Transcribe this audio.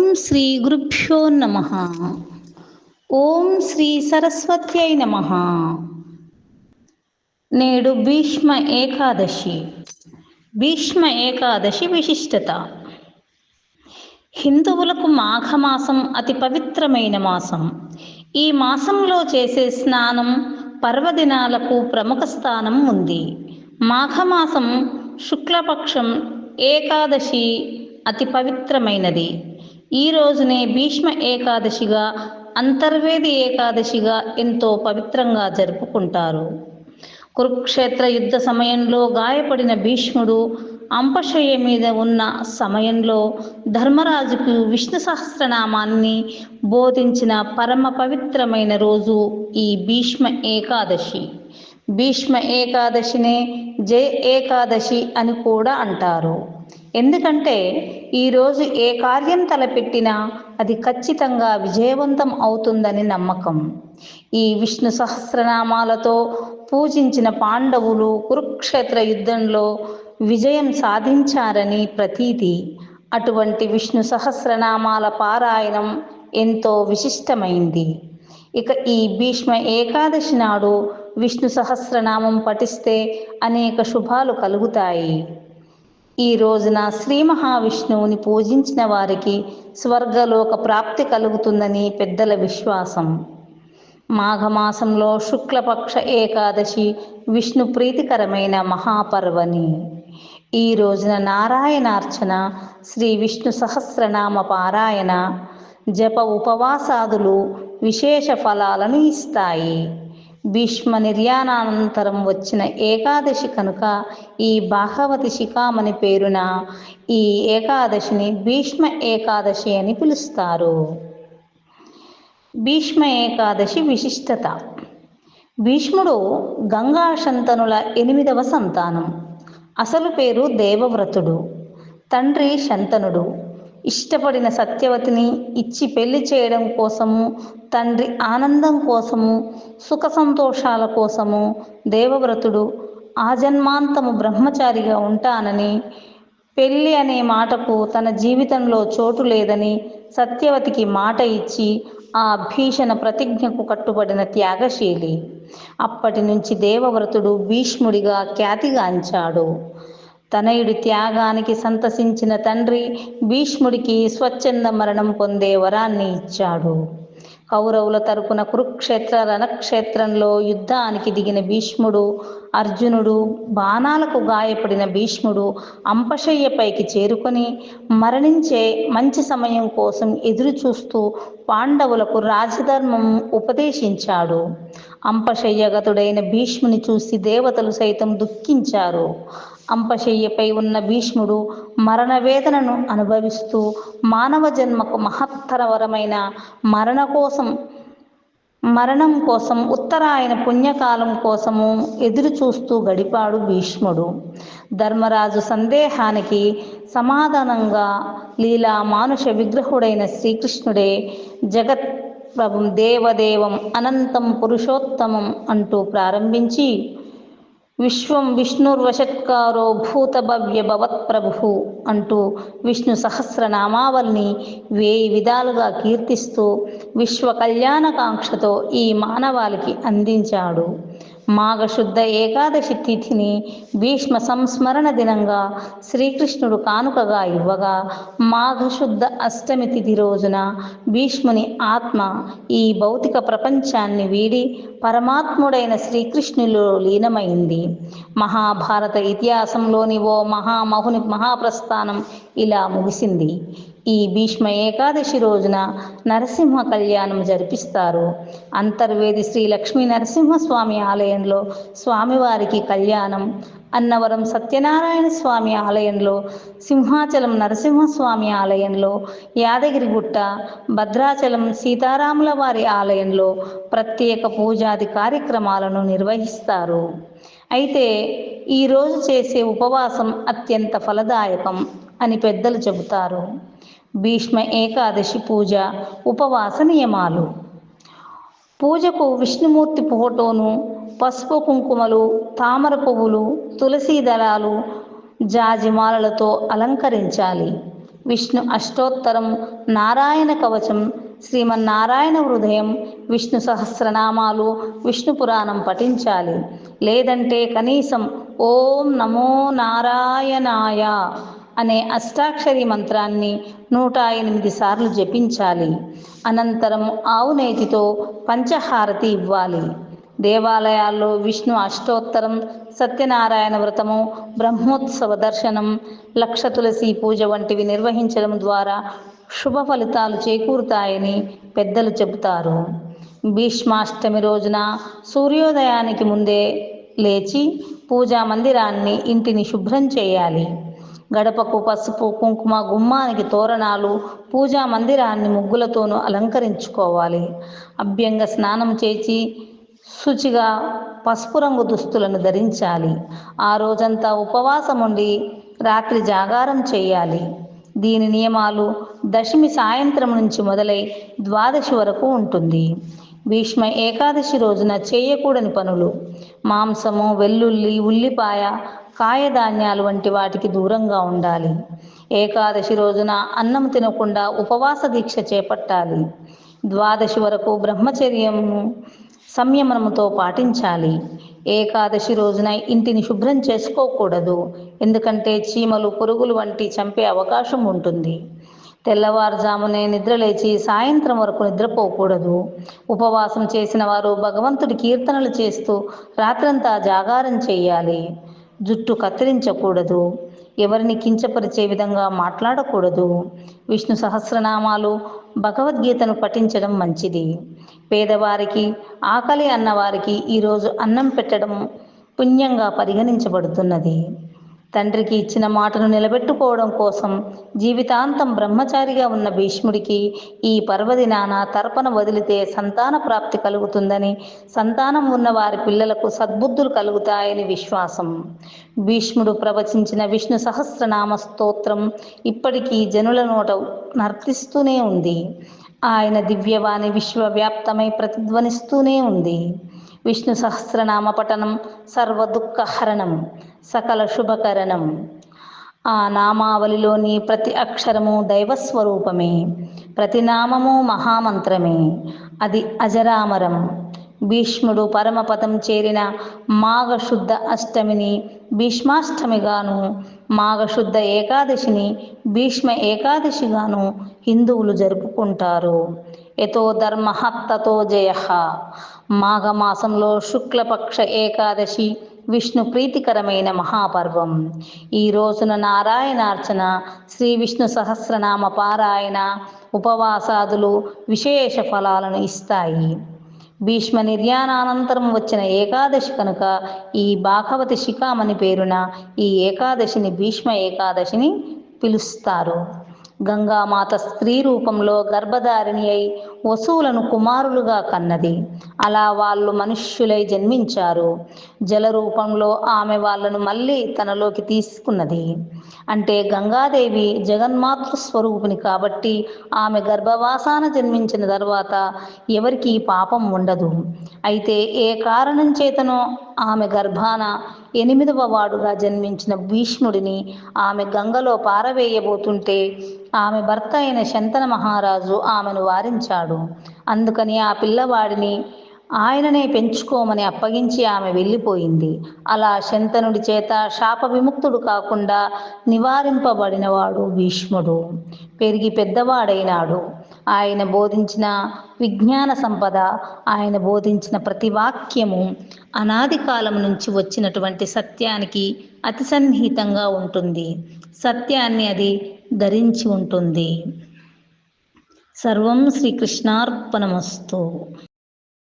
ఓం శ్రీ గురుభ్యో నమ. ఓం శ్రీ సరస్వత్యై నమ. నేడు భీష్మ ఏకాదశి. భీష్మ ఏకాదశి విశిష్టత. హిందువులకు మాఘమాసం అతి పవిత్రమైన మాసం. ఈ మాసంలో చేసే స్నానం పర్వదినాలకు ప్రముఖ స్థానం ఉంది. మాఘమాసం శుక్లపక్షం ఏకాదశి అతి పవిత్రమైనది. ఈ రోజునే భీష్మ ఏకాదశిగా అంతర్వేది ఏకాదశిగా ఎంతో పవిత్రంగా జరుపుకుంటారు. కురుక్షేత్ర యుద్ధ సమయంలో గాయపడిన భీష్ముడు అంపశయ్య మీద ఉన్న సమయంలో ధర్మరాజుకు విష్ణు సహస్రనామాన్ని బోధించిన పరమ పవిత్రమైన రోజు ఈ భీష్మ ఏకాదశి. భీష్మ ఏకాదశినే జయ ఏకాదశి అని కూడా అంటారు. ఎందుకంటే ఈరోజు ఏ కార్యం తలపెట్టినా అది ఖచ్చితంగా విజయవంతం అవుతుందని నమ్మకం. ఈ విష్ణు సహస్రనామాలతో పూజించిన పాండవులు కురుక్షేత్ర యుద్ధంలో విజయం సాధించారని ప్రతీతి. అటువంటి విష్ణు సహస్రనామాల పారాయణం ఎంతో విశిష్టమైంది. ఇక ఈ భీష్మ ఏకాదశి నాడు విష్ణు సహస్రనామం పఠిస్తే అనేక శుభాలు కలుగుతాయి. ఈ రోజున శ్రీ మహావిష్ణువుని పూజించిన వారికి స్వర్గలోక ప్రాప్తి కలుగుతుందని పెద్దల విశ్వాసం. మాఘమాసంలో శుక్లపక్ష ఏకాదశి విష్ణు ప్రీతికరమైన మహాపర్వని ఈ రోజున నారాయణార్చన శ్రీ విష్ణు సహస్రనామ పారాయణ జప ఉపవాసాదులు విశేష ఫలాలను ఇస్తాయి. భీష్మ నిర్యాణానంతరం వచ్చిన ఏకాదశి కనుక ఈ భాగవతి శిఖామని పేరున ఈ ఏకాదశిని భీష్మ ఏకాదశి అని పిలుస్తారు. భీష్మ ఏకాదశి విశిష్టత. భీష్ముడు గంగా శంతనుల ఎనిమిదవ సంతానం. అసలు పేరు దేవవ్రతుడు. తండ్రి శంతనుడు. ఇష్టపడిన సత్యవతిని ఇచ్చి పెళ్ళి చేయడం కోసము తండ్రి ఆనందం కోసము సుఖ సంతోషాల కోసము దేవవ్రతుడు ఆజన్మాంతము బ్రహ్మచారిగా ఉంటానని పెళ్ళి అనే మాటకు తన జీవితంలో చోటు లేదని సత్యవతికి మాట ఇచ్చి ఆ భీషణ ప్రతిజ్ఞకు కట్టుబడిన త్యాగశీలి. అప్పటి నుంచి దేవవ్రతుడు భీష్ముడిగా ఖ్యాతిగాంచాడు. తనయుడి త్యాగానికి సంతసించిన తండ్రి భీష్ముడికి స్వచ్ఛంద మరణం పొందే వరాన్ని ఇచ్చాడు. కౌరవుల తరపున కురుక్షేత్ర రణక్షేత్రంలో యుద్ధానికి దిగిన భీష్ముడు అర్జునుడు బాణాలకు గాయపడిన భీష్ముడు అంపశయ్యపైకి చేరుకొని మరణించే మంచి సమయం కోసం ఎదురు చూస్తూ పాండవులకు రాజధర్మం ఉపదేశించాడు. అంపశయ్యగతుడైన భీష్ముని చూసి దేవతలు సైతం దుఃఖించారు. అంపశయ్యపై ఉన్న భీష్ముడు మరణ వేదనను అనుభవిస్తూ మానవ జన్మకు మహత్తరవరమైన మరణ కోసం మరణం కోసం ఉత్తరాయణ పుణ్యకాలం కోసము ఎదురు చూస్తూ గడిపాడు భీష్ముడు. ధర్మరాజు సందేహానికి సమాధానంగా లీలా మానుష విగ్రహుడైన శ్రీకృష్ణుడే జగత్ ప్రభుం దేవదేవం అనంతం పురుషోత్తమం అంటూ ప్రారంభించి విశ్వం విష్ణుర్వశత్కారో భూతభవ్య భవత్ప్రభు అంటూ విష్ణు సహస్రనామావల్ని వేయి విధాలుగా కీర్తిస్తూ విశ్వ కళ్యాణకాంక్షతో ఈ మానవాళికి అందించాడు. మాఘశుద్ధ ఏకాదశి తిథిని భీష్మ సంస్మరణ దినంగా శ్రీకృష్ణుడు కానుకగా ఇవ్వగా మాఘశుద్ధ అష్టమి తిథి రోజున భీష్ముని ఆత్మ ఈ భౌతిక ప్రపంచాన్ని వీడి పరమాత్ముడైన శ్రీకృష్ణులో లీనమైంది. మహాభారత ఇతిహాసంలోని ఓ మహామహుని మహాప్రస్థానం ఇలా ముగిసింది. ఈ భీష్మ ఏకాదశి రోజున నరసింహ కళ్యాణం జరిపిస్తారు. అంతర్వేది శ్రీ లక్ష్మీ నరసింహస్వామి ఆలయంలో స్వామివారికి కళ్యాణం అన్నవరం సత్యనారాయణ స్వామి ఆలయంలో సింహాచలం నరసింహస్వామి ఆలయంలో యాదగిరిగుట్ట భద్రాచలం సీతారాముల వారి ఆలయంలో ప్రత్యేక పూజాది కార్యక్రమాలను నిర్వహిస్తారు. అయితే ఈరోజు చేసే ఉపవాసం అత్యంత ఫలదాయకం అని పెద్దలు చెబుతారు. భీష్మ ఏకాదశి పూజ ఉపవాస నియమాలు. పూజకు విష్ణుమూర్తి ఫోటోను పసుపు కుంకుమలు తామర పువ్వులు తులసీ దళాలు జాజిమాలలతో అలంకరించాలి. విష్ణు అష్టోత్తరం నారాయణ కవచం శ్రీమన్నారాయణ హృదయం విష్ణు సహస్రనామాలు విష్ణు పురాణం పఠించాలి. లేదంటే కనీసం ఓం నమో నారాయణాయ అనే అష్టాక్షరి మంత్రాన్ని నూట ఎనిమిది సార్లు జపించాలి. అనంతరం ఆవు నేతితో పంచహారతి ఇవ్వాలి. దేవాలయాల్లో విష్ణు అష్టోత్తరం సత్యనారాయణ వ్రతము బ్రహ్మోత్సవ దర్శనం లక్ష తులసి పూజ వంటివి నిర్వహించడం ద్వారా శుభ ఫలితాలు చేకూరుతాయని పెద్దలు చెబుతారు. భీష్మాష్టమి రోజున సూర్యోదయానికి ముందే లేచి పూజా మందిరాన్ని ఇంటిని శుభ్రం చేయాలి. గడపకు పసుపు కుంకుమ గుమ్మానికి తోరణాలు పూజా మందిరాన్ని ముగ్గులతోనూ అలంకరించుకోవాలి. అభ్యంగ స్నానం చేసి శుచిగా పసుపు రంగు దుస్తులను ధరించాలి. ఆ రోజంతా ఉపవాసం ఉండి రాత్రి జాగారం చేయాలి. దీని నియమాలు దశమి సాయంత్రం నుంచి మొదలై ద్వాదశి వరకు ఉంటుంది. భీష్మ ఏకాదశి రోజున చేయకూడని పనులు. మాంసము వెల్లుల్లి ఉల్లిపాయ కాయధాన్యాలు వంటి వాటికి దూరంగా ఉండాలి. ఏకాదశి రోజున అన్నం తినకుండా ఉపవాస దీక్ష చేపట్టాలి. ద్వాదశి వరకు బ్రహ్మచర్యము సంయమనముతో పాటించాలి. ఏకాదశి రోజున ఇంటిని శుభ్రం చేసుకోకూడదు. ఎందుకంటే చీమలు పురుగులు వంటి చంపే అవకాశం ఉంటుంది. తెల్లవారుజామునే నిద్రలేచి సాయంత్రం వరకు నిద్రపోకూడదు. ఉపవాసం చేసిన వారు భగవంతుడి కీర్తనలు చేస్తూ రాత్రంతా జాగారం చేయాలి. జుట్టు కత్తిరించకూడదు. ఎవరిని కించపరిచే విధంగా మాట్లాడకూడదు. విష్ణు సహస్రనామాలు భగవద్గీతను పఠించడం మంచిది. పేదవారికి ఆకలి అన్నవారికి ఈరోజు అన్నం పెట్టడం పుణ్యంగా పరిగణించబడుతున్నది. తండ్రికి ఇచ్చిన మాటను నిలబెట్టుకోవడం కోసం జీవితాంతం బ్రహ్మచారిగా ఉన్న భీష్ముడికి ఈ పర్వదినాన తర్పణ వదిలితే సంతాన ప్రాప్తి కలుగుతుందని సంతానం ఉన్న వారి పిల్లలకు సద్బుద్ధులు కలుగుతాయని విశ్వాసం. భీష్ముడు ప్రవచించిన విష్ణు సహస్రనామ స్తోత్రం ఇప్పటికీ జనుల నోట నర్తిస్తూనే ఉంది. ఆయన దివ్యవాణి విశ్వవ్యాప్తమై ప్రతిధ్వనిస్తూనే ఉంది. విష్ణు సహస్రనామ పఠనం సర్వదుఃఖహరణం సకల శుభకరణం. ఆ నామావళిలోని ప్రతి అక్షరము దైవస్వరూపమే ప్రతి నామము మహామంత్రమే. అది అజరామరం. భీష్ముడు పరమపదం చేరిన మాఘశుద్ధ అష్టమిని భీష్మాష్టమిగాను మాఘశుద్ధ ఏకాదశిని భీష్మ ఏకాదశిగాను హిందువులు జరుపుకుంటారు. ఎతో ధర్మ తతో జయ. మాఘమాసంలో శుక్లపక్ష ఏకాదశి విష్ణు ప్రీతికరమైన మహాపర్వం. ఈ రోజున నారాయణార్చన శ్రీ విష్ణు సహస్రనామ పారాయణ ఉపవాసాదులు విశేష ఫలాలను ఇస్తాయి. భీష్మ నిర్యాణానంతరం వచ్చిన ఏకాదశి కనుక ఈ భాగవతి శిఖామని పేరున ఈ ఏకాదశిని భీష్మ ఏకాదశిని పిలుస్తారు. గంగామాత స్త్రీ రూపంలో గర్భధారిణి అయి వసువులను కుమారులుగా కన్నది. అలా వాళ్ళు మనుష్యులై జన్మించారు. జల రూపంలో ఆమె వాళ్ళను మళ్ళీ తనలోకి తీసుకున్నది. అంటే గంగాదేవి జగన్మాతృ స్వరూపిణి కాబట్టి ఆమె గర్భవాసాన జన్మించిన తర్వాత ఎవరికి పాపం ఉండదు. అయితే ఏ కారణం చేతనో ఆమె గర్భాన ఎనిమిదవ వాడుగా జన్మించిన భీష్ముడిని ఆమె గంగలో పారవేయబోతుంటే ఆమె భర్త అయిన శంతన మహారాజు ఆమెను వారించాడు. అందుకని ఆ పిల్లవాడిని ఆయననే పెంచుకోమని అప్పగించి ఆమె వెళ్ళిపోయింది. అలా శంతనుడి చేత శాప విముక్తుడు కాకుండా నివారింపబడినవాడు భీష్ముడు. పెరిగి పెద్దవాడైనాడు. ఆయన బోధించిన విజ్ఞాన సంపద ఆయన బోధించిన ప్రతి వాక్యము అనాది కాలం నుంచి వచ్చినటువంటి సత్యానికి అతి సన్నిహితంగా ఉంటుంది. సత్యాన్ని అది ధరించి ఉంటుంది. సర్వం శ్రీకృష్ణార్పణమస్తు.